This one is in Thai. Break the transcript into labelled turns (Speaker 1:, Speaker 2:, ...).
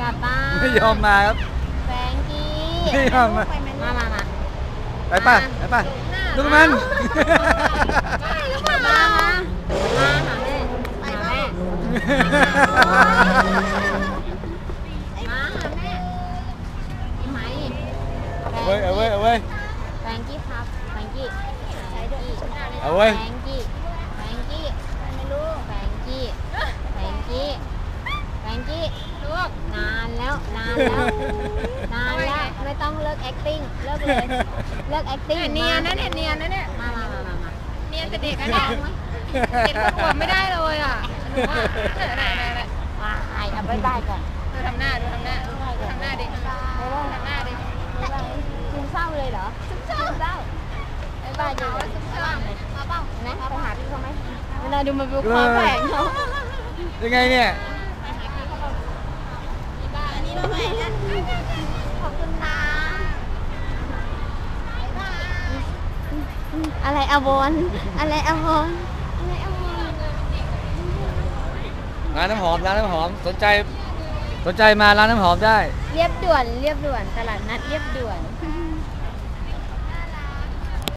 Speaker 1: กลับบ้าน
Speaker 2: ไม่ยอมมาครับ
Speaker 1: แฟรงกี้
Speaker 2: ไม่ยอมมา
Speaker 1: มามามา
Speaker 2: ไปป่ะไปป่ะลูกมัน
Speaker 1: มามามามาหาแม่หาแม่มาหาแม่ไอ้ไหม
Speaker 2: เอาเว้ยเอาเว้ยเอาเว้ย
Speaker 1: แฟรงกี้ครับแฟรงกี้แฟรงกี้
Speaker 2: เอาเว้ย
Speaker 1: แฟรงกี้แฟรงกี้ไม่รู้แฟรงกี้แฟรงกี้แฟรงกี้ลู กนานแล้วนานแล้วนานแล้วไม่ต้องเลิก acting เลิกเลยเลิก acting
Speaker 3: เนียนนะเนี่ยเนียนนะเนี่ย
Speaker 1: มามามามามา
Speaker 3: เนียนแต่เด็กนะเนี่ยเห็นพวกหัวไม่ได้เลยอะหนูว่าเออไหนไหนไหน
Speaker 1: มาไอ้เอาบายบายก่อน
Speaker 3: ดูทำหน้าดูทำหน้าดูทำหน้าดิทำหน้าดิ
Speaker 1: บายบายซึมเศร้าเลยเหรอซึมเศร้าบายบายอยู่ซึมเศร้ามาเปล่านะไปหาพี่เขาไหมเวลาดูมันเป็นความแปลกเนาะ
Speaker 2: ยังไงเนี่ย
Speaker 1: อันนี้มาใหม่นะขอบคุณนะ อะไรอาวอนอะไรอาวอนอะไรอาวอน
Speaker 2: ร้านน้ำหอมร้านน้ำหอมสนใจสนใจมาร้านน้ำหอมได้
Speaker 1: เรียบด่วน เรียบด่วน ตลาดนัดเรียบด่วน